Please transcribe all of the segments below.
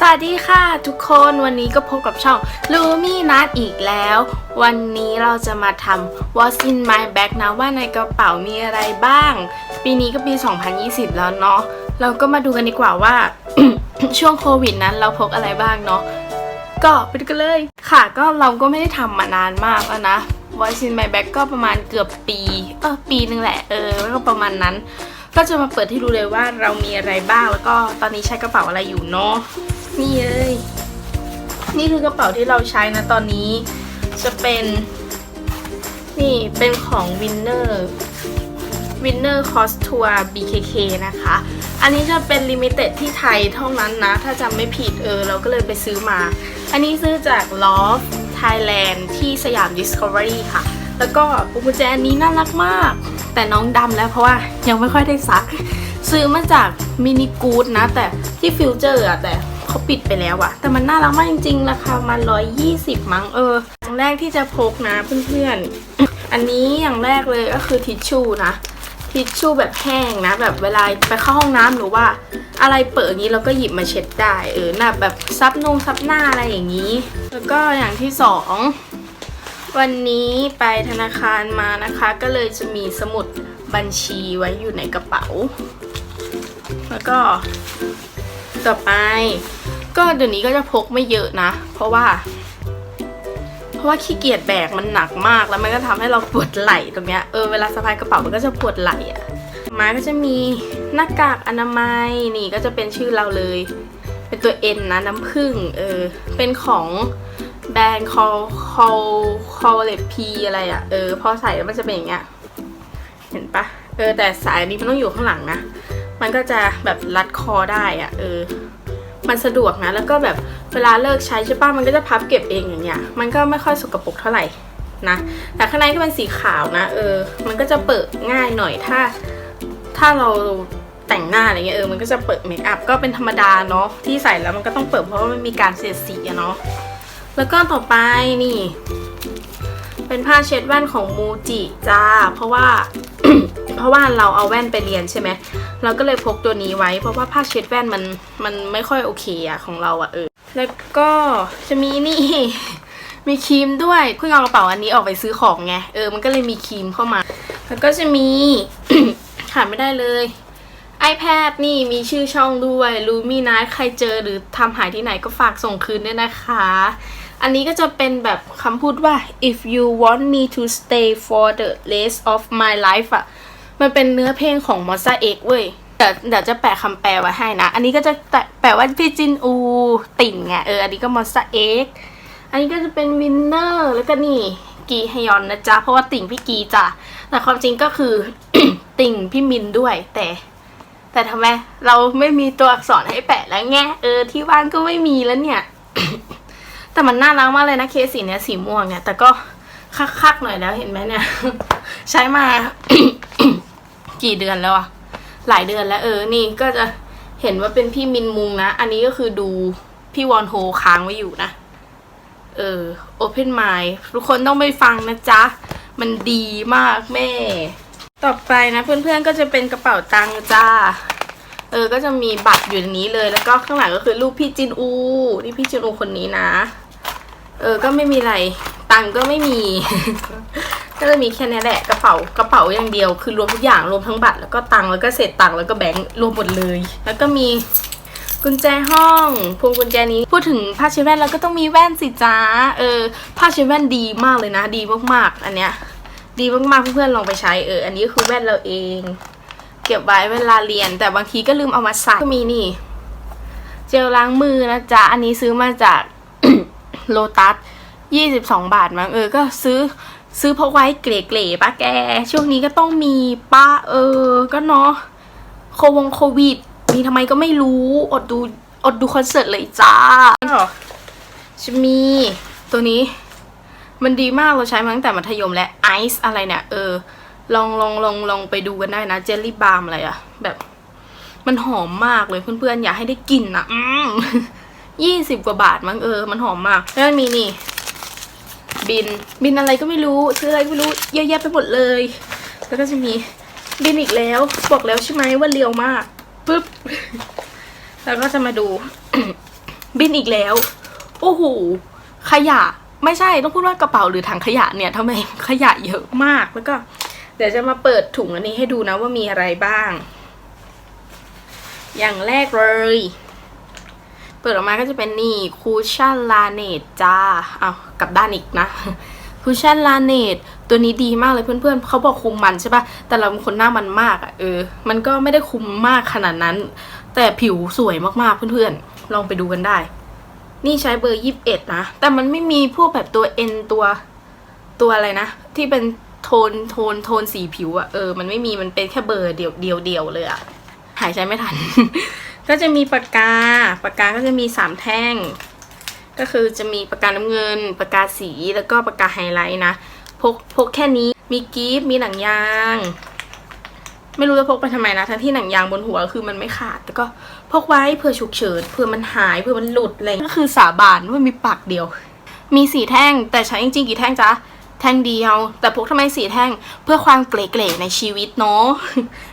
สวัสดีค่ะทุกคนวันนี้ก็พบกับช่องลูมี่นัดอีกแล้ว วันนี้เราจะมาทำ What's in my bag นะว่าในกระเป๋ามีอะไรบ้าง ปีนี้ก็ปี 2020 แล้วเนาะเราก็มาดูกันดีกว่าว่า ช่วงโควิดนั้นเราพกอะไรบ้างเนาะก็ไปดูกันเลย ค่ะก็เราก็ไม่ได้ทำมานานมากแล้วนะ What's in my bag ก็ประมาณเกือบปี เออปีนึงแหละเออแล้วก็ประมาณนั้น ก็จะมาเปิดให้ดูเลยว่าเรามีอะไรบ้างแล้วก็ตอนนี้ใช้กระเป๋าอะไรอยู่เนาะ นี่เลย นี่คือกระเป๋าที่เราใช้นะตอนนี้ จะเป็น นี่เป็นของ Winner Winner Cost Tour BKK นะคะ อันนี้จะเป็น Limited ที่ไทยเท่านั้นนะ ถ้าจำไม่ผิดเออ เราก็เลยไปซื้อมา อันนี้ซื้อจาก Loft Thailand ที่สยาม Discovery ค่ะ แล้วก็ปุกุญแจอันนี้น่ารักมาก แต่น้องดำแล้วเพราะว่ายังไม่ค่อยได้ซัก ซื้อมาจากมินิกูดนะ แต่ที่ฟิวเจอร์อะแต่ เขาปิดไปแล้วอะแต่มันน่ารักมากจริงๆราคามันร้อยยี่สิบมั้งเอออย่างแรกที่จะพกนะเพื่อนๆ อันนี้อย่างแรกเลยก็คือทิชชู่นะทิชชู่แบบแห้งนะ แบบเวลาไปเข้าห้องน้ำหรือว่าอะไรเปิดอย่างนี้เราก็หยิบมาเช็ดได้เออหน้าแบบซับนงซับหน้าอะไรอย่างนี้ แล้วก็อย่างที่สองวันนี้ไปธนาคารมานะคะ ก็เลยจะมีสมุดบัญชีไว้อยู่ในกระเป๋า แล้วก็ต่อไป ก็เดี๋ยวนี้ก็จะพกไม่เยอะนะ เพราะว่า เพราะว่าขี้เกียจแบกมันหนักมากแล้วมันก็ทำให้เราปวดไหล่ตรงเนี้ยเออเวลาสะพายกระเป๋ามันก็จะปวดไหล่อะมาก็จะมีหน้ากากอนามัยนี่ก็จะเป็นชื่อเราเลย เป็นตัว N นะน้ำผึ้งเออเป็นของแบรนด์ call call call เลพีอะไรอะเออพอใส่แล้วมันจะเป็นอย่างเงี้ยเห็นปะเออแต่สายนี้มันต้องอยู่ข้างหลังนะ มันก็จะแบบรัดคอได้อะ เออ มันสะดวกนะ แล้วก็แบบเวลาเลิกใช้ใช่ปะมันก็จะพับเก็บเองอย่างเงี้ย มันก็ไม่ค่อยสกปรกเท่าไหร่นะ แต่ข้างในก็เป็นสีขาวนะ เออ มันก็จะเปิดง่ายหน่อยถ้า ถ้าเราแต่งหน้าอะไรเงี้ยเออมันก็จะเปิดเมคอัพก็เป็นธรรมดาเนาะที่ใส่แล้วมันก็ต้องเปิดเพราะว่ามันมีการเสียดสีอะเนาะแล้วก็ต่อไปนี่ เป็นผ้าเช็ดแว่นของมูจิจ้าเพราะว่า เพราะว่าเราเอาแว่นไปเรียนใช่ไหม เราก็เลยพกตัวนี้ไว้ เพราะว่าผ้าเช็ดแว่นมันมันไม่ค่อยโอเคอะของเราอะเออ แล้วก็จะมีนี่มีครีมด้วยเพิ่งเอากระเป๋าอันนี้ออกไปซื้อของไงเออมันก็เลยมีครีมเข้ามา แล้วก็จะมี ขาดไม่ได้เลย iPad นี่มีชื่อช่องด้วยลูมี่นะใครเจอหรือทำหายที่ไหนก็ฝากส่งคืนด้วยนะคะ อันนี้ก็จะเป็นแบบคำพูดว่า if you want me to stay for the rest of my life อะ มันเป็นเนื้อเพลงของ m o s a X เอกเว้ยเดี๋ยวเดี๋ยวจะแปะคำแปลไว้ให้นะ อันนี้ก็จะแปะแปลว่าพี่จินอู ติ่งไงเอออันนี้ก็ m o s a X อันนี้ก็จะเป็นวินเนอร์แล้วก็นี่กีฮยอนนะจ๊ะเพราะว่าติ่งพี่กีจ้ะแต่ความจริงก็คือ ติ่งพี่มินด้วย แต่ แต่ทำไมเราไม่มีตัวอักษรให้แปะแล้วไงเออที่บ้านก็ไม่มีแล้วเนี่ย แต่มันน่ารักมากเลยนะเคสสีเนี้ยสีม่วงเนี่ยแต่ก็คักๆหน่อยแล้วเห็นไหมเนี่ย ใช้มา กี่เดือนแล้วอะหลายเดือนแล้วเออ นี่ก็จะเห็นว่าเป็นพี่มินมุงนะ อันนี้ก็คือดูพี่วอนโฮค้างไว้อยู่นะ เออ Open Mind ทุกคนต้องไปฟังนะจ๊ะ มันดีมากแม่ ต่อไปนะเพื่อนๆก็จะเป็นกระเป๋าตังค์จ้า เออ ก็จะมีบัตรอยู่ในนี้เลย แล้วก็ข้างหลังก็คือรูปพี่จินอู นี่พี่จินอูคนนี้นะ เออ ก็ไม่มีอะไร ตังค์ก็ไม่มี ก็จะมีแค่นี้แหละกระเป๋ากระเป๋าอย่างเดียว คือรวมทุกอย่างรวมทั้งบัตรแล้วก็ตังค์แล้วก็เศษตังค์แล้วก็แบงค์รวมหมดเลย แล้วก็มีกุญแจห้องพวงกุญแจนี้พูดถึงผ้าเช็ดแว่นแล้วก็ต้องมีแว่นสิจ้าเออผ้าเช็ดแว่นดีมากเลยนะ ดีมากๆ อันเนี้ยดีมากๆเพื่อนๆลองไปใช้เอออันนี้คือแว่นเราเอง เก็บไว้เวลาเรียน แต่บางทีก็ลืมเอามาใส่ก็มีนี่ เจลล้างมือนะจ๊ะอันนี้ซื้อมาจากโลตัสยี่สิบสองบาทมั้งเออก็ซื้อ ซื้อเพราะไว้เก๋ๆป้าแก ช่วงนี้ก็ต้องมีป้าเออ ก็เนาะโควงโควิด มีทำไมก็ไม่รู้ อดดูอดดูคอนเสิร์ตเลยจ้าจะมีตัวนี้ มันดีมากเราใช้มาตั้งแต่มัธยมและไอซ์อะไรเนี่ย เออ ลองลองลองลองไปดูกันได้นะเจลลี่บาร์มอะไรอะแบบ มันหอมมากเลยเพื่อนๆ อยากให้ได้กลิ่นอะอืมยี่สิบกว่าบาทมั้งเออ มันหอมมาก แล้วมันมีนี่ บิน บินอะไรก็ไม่รู้ซื้ออะไรก็ไม่รู้เยอะแยะไปหมดเลย แล้วก็จะมีบินอีกแล้วบอกแล้วใช่ไหมว่าเลียวมากปึ๊บแล้วก็จะมาดู บินอีกแล้ว โอ้โหขยะไม่ใช่ต้องพูดว่ากระเป๋าหรือถังขยะเนี่ยทำไมขยะเยอะมากแล้วก็ เดี๋ยวจะมาเปิดถุงอันนี้ให้ดูนะว่ามีอะไรบ้าง อย่างแรกเลย ปิดออกมาก็จะเป็นนี่คูชั่นลาเนตจ้าเอ้ากลับด้านอีกนะคูชั่นลาเนตตัวนี้ดีมากเลยเพื่อนๆเขาบอกคุมมันใช่ปะแต่เราเป็นคนหน้ามันมากอะ่ะเออ มันก็ไม่ได้คุมมากขนาดนั้น แต่ผิวสวยมากๆเพื่อนๆ ลองไปดูกันได้ นี่ใช้เบอร์ยี่สิบเอ็ดนะ แต่มันไม่มีพวกแบบตัวเอ็นตัวตัวอะไรนะ ที่เป็นโทนโทนโทนสีผิวอะเออ มันไม่มีมันเป็นแค่เบอร์เดียวเดียวเดียวเลยอะหายใจไม่ทัน ก็จะมีปากกา ปากกาก็จะมีสามแท่ง ก็คือจะมีปากกาน้ำเงิน ปากกาสีแล้วก็ปากกาไฮไลท์นะ พกพกแค่นี้มีกีฟมีหนังยาง ไม่รู้จะพกไปทำไมนะ ทั้งที่หนังยางบนหัวคือมันไม่ขาด แต่ก็พกไว้เผื่อฉุกเฉินเผื่อมันหายเผื่อมันหลุดอะไรก็คือสาบานว่ามีปากเดียว มีสีแท่งแต่ใช้จริงๆกี่แท่งจ๊ะแท่งเดียว แต่พกทำไมสีแท่งเพื่อความเก๋ๆในชีวิตเนาะ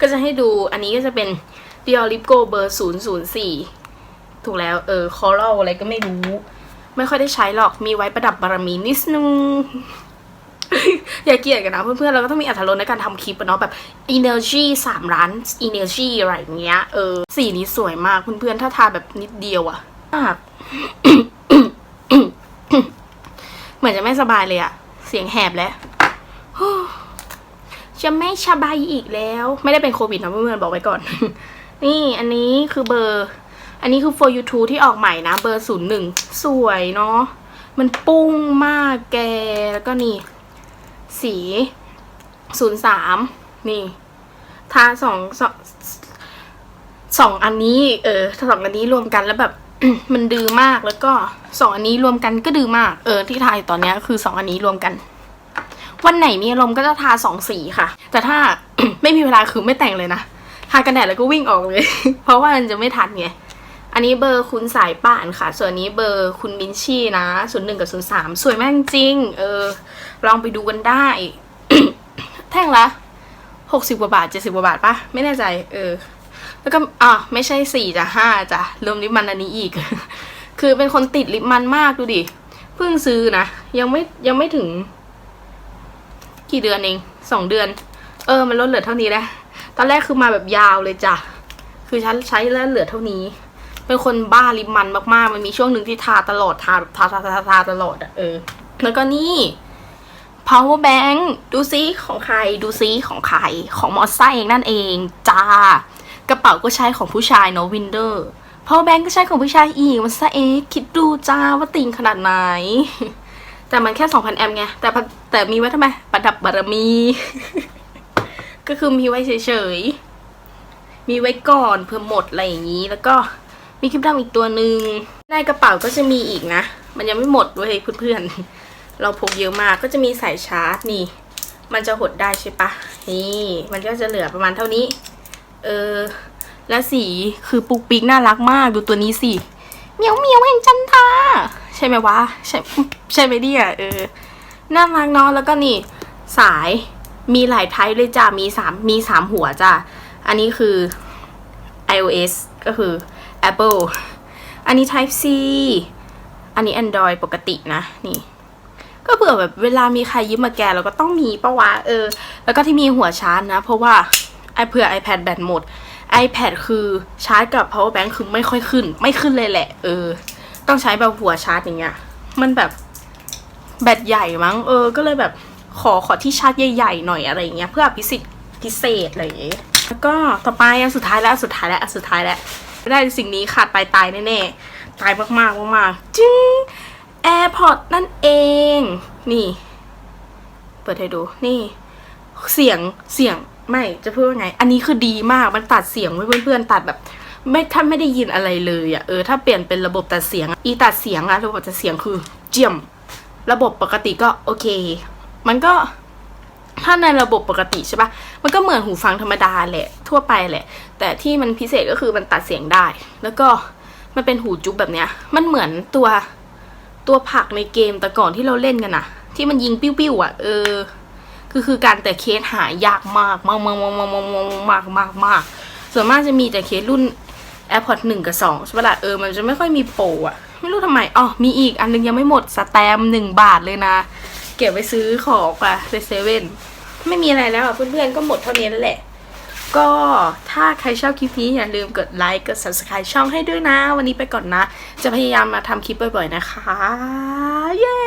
ก็จะให้ดูอันนี้ก็จะเป็น Dior Lip Go เบอร์004ถูกแล้ว เออคอรัลอะไรก็ไม่รู้ ไม่ค่อยได้ใช้หรอกมีไว้ประดับบารมีนิดนึงอย่าเกลียดกันนะเพื่อนๆเราก็ต้องมีอัธรสในการทำคลิปเนาะแบบ energy สามล้าน energy อะไรอย่างเงี้ยเออสีนี้สวยมากเพื่อนๆถ้าทาแบบนิดเดียวอะมากเหมือนจะไม่สบายเลยอะเสียงแหบแล้วจะไม่สบายอีกแล้ว ไม่ได้เป็นโควิดนะเพื่อนๆบอกไว้ก่อน นี่อันนี้คือเบอร์ อันนี้คือ for you two ที่ออกใหม่นะ เบอร์ศูนย์หนึ่งสวยเนาะมันปุ้งมากแกแล้วก็นี่ สีศูนย์สามนี่ ทาสองสองสองอันนี้ เออถ้าสองอันนี้รวมกันแล้วแบบ มันดื้อมากแล้วก็สองอันนี้รวมกันก็ดื้อมาก เออ ที่ทาอยู่ตอนนี้คือสองอันนี้รวมกัน วันไหนมีอารมณ์ก็จะทาสองสีค่ะ แต่ถ้าไม่มีเวลาคือไม่แต่งเลยนะ ทากันแดดแล้วก็วิ่งออกเลย เพราะว่ามันจะไม่ทันไง อันนี้เบอร์คุณสายป่านค่ะ ส่วนนี้เบอร์คุณบินชี่นะศูนย์หนึ่งกับศูนย์สามสวยมากจริง เออ ลองไปดูกันได้ แท่งละหกสิบกว่าบาทเจ็ดสิบกว่าบาทปะไม่แน่ใจ เออ แล้วก็อะไม่ใช่สี่จ้ะห้าจ้ะรวมลิปมันอันนี้อีก คือเป็นคนติดลิปมันมากดูดิ เพิ่งซื้อนะ ยังไม่ยังไม่ถึง กี่เดือนเองสองเดือน เออ มันลดเหลือเท่านี้แล้ว ตอนแรกคือมาแบบยาวเลยจ้ะ คือฉันใช้แล้วเหลือเท่านี้ เป็นคนบ้าลิปมันมากๆ มันมีช่วงหนึ่งที่ทาตลอดทาทาทาทาทาตลอดอะเออ แล้วก็นี่ power bank ดูซิของใครดูซิของใครของมอสไซเองนั่นเองจ้ากระเป๋าก็ใช้ของผู้ชายเนาะวินเดอร์ power bank ก็ใช้ของผู้ชายอีกมอสซ่าเองคิดดูจ้าว่าติงขนาดไหน แต่มันแค่ 2,000 แอมป์ไง แต่แต่มีไว้ทำไม ประดับบารมี ก็คือมีไว้เฉยๆ มีไว้ก่อนเพื่อหมดอะไรอย่างนี้ แล้วก็มีคลิปดำอีกตัวหนึ่งในกระเป๋าก็จะมีอีกนะ มันยังไม่หมดเว้ยเพื่อนๆ เราพกเยอะมากก็จะมีสายชาร์จนี่ มันจะหดได้ใช่ปะนี่มันก็จะเหลือประมาณเท่านี้ เออ และสีคือปุกปิกน่ารักมากดูตัวนี้สิเมียวเมียวแห่งจันทาใช่ไหมวะ ใช่ใช่ไหมเนี่ยเออน่ารักเนาะแล้วก็นี่สาย มีหลายไทป์เลยจ้ะมีสามมีสามหัวจ้ะอันนี้คือ iOS ก็คือ Apple อันนี้ Type C อันนี้ Android ปกตินะนี่ ก็เผื่อแบบเวลามีใครยืมมาแกเราก็ต้องมีปะวะเออ แล้วก็ที่มีหัวชาร์จนะ เพราะว่าไอเผื่อ iPad แบตหมด iPad คือชาร์จกับ power bank คือไม่ค่อยขึ้น ไม่ขึ้นเลยแหละ เออ ต้องใช้แบบหัวชาร์จอย่างเงี้ย มันแบบแบตใหญ่มั้ง เออ ก็เลยแบบ ขอขอที่ชาร์จใหญ่ๆหน่อยอะไรอย่างเงี้ยเพื่อพิเศษพิเศษอะไรอย่างเงี้ยแล้วก็ต่อไปอันสุดท้ายแล้วอันสุดท้ายแล้วอันสุดท้ายแล้วไม่ได้สิ่งนี้ขาดไปตายแน่ๆตายมากๆมากๆจึง AirPods นั่นเอง นี่ เปิดให้ดูนี่ เสียงเสียงไม่จะพูดว่าไง อันนี้คือดีมากมันตัดเสียงไว้เพื่อนๆตัดแบบ ไม่ท่าไม่ได้ยินอะไรเลยอะ่ะเออถ้าเปลี่ยนเป็นระบบตัดเสียงอะอีตัดเสียงอะระบบตัดเสียงคือเจียม ระบบปกติก็โอเค มันก็ถ้าในระบบปกติใช่ปะมันก็เหมือนหูฟังธรรมดาแหละ ทั่วไปแหละ แต่ที่มันพิเศษก็คือมันตัดเสียงได้ แล้วก็มันเป็นหูจุ๊บแบบเนี้ย มันเหมือนตัวตัวผักในเกมแต่ก่อนที่เราเล่นกันอะที่มันยิงปิ้วๆอะเออ คือคือการแต่เคสหายากมากมากมากมากมากมากมากมากมากส่วนมากจะมีแต่เคสรุ่น AirPods หนึ่งกับสองใช่ปะล่ะเออ มันจะไม่ค่อยมีโปรอะไม่รู้ทำไม อ๋อ มีอีกอันนึงยังไม่หมดสแตม์หนึ่งบาทเลยนะ เก็บไว้ซื้อของอะไปเซเว่นไม่มีอะไรแล้วอะเพื่อนๆก็หมดเท่านี้แล้วแหละ ก็ถ้าใครชอบคลิปนี้อย่าลืมกดไลค์กด subscribe ช่องให้ด้วยนะ วันนี้ไปก่อนนะ จะพยายามมาทำคลิปบ่อยๆนะคะ เย้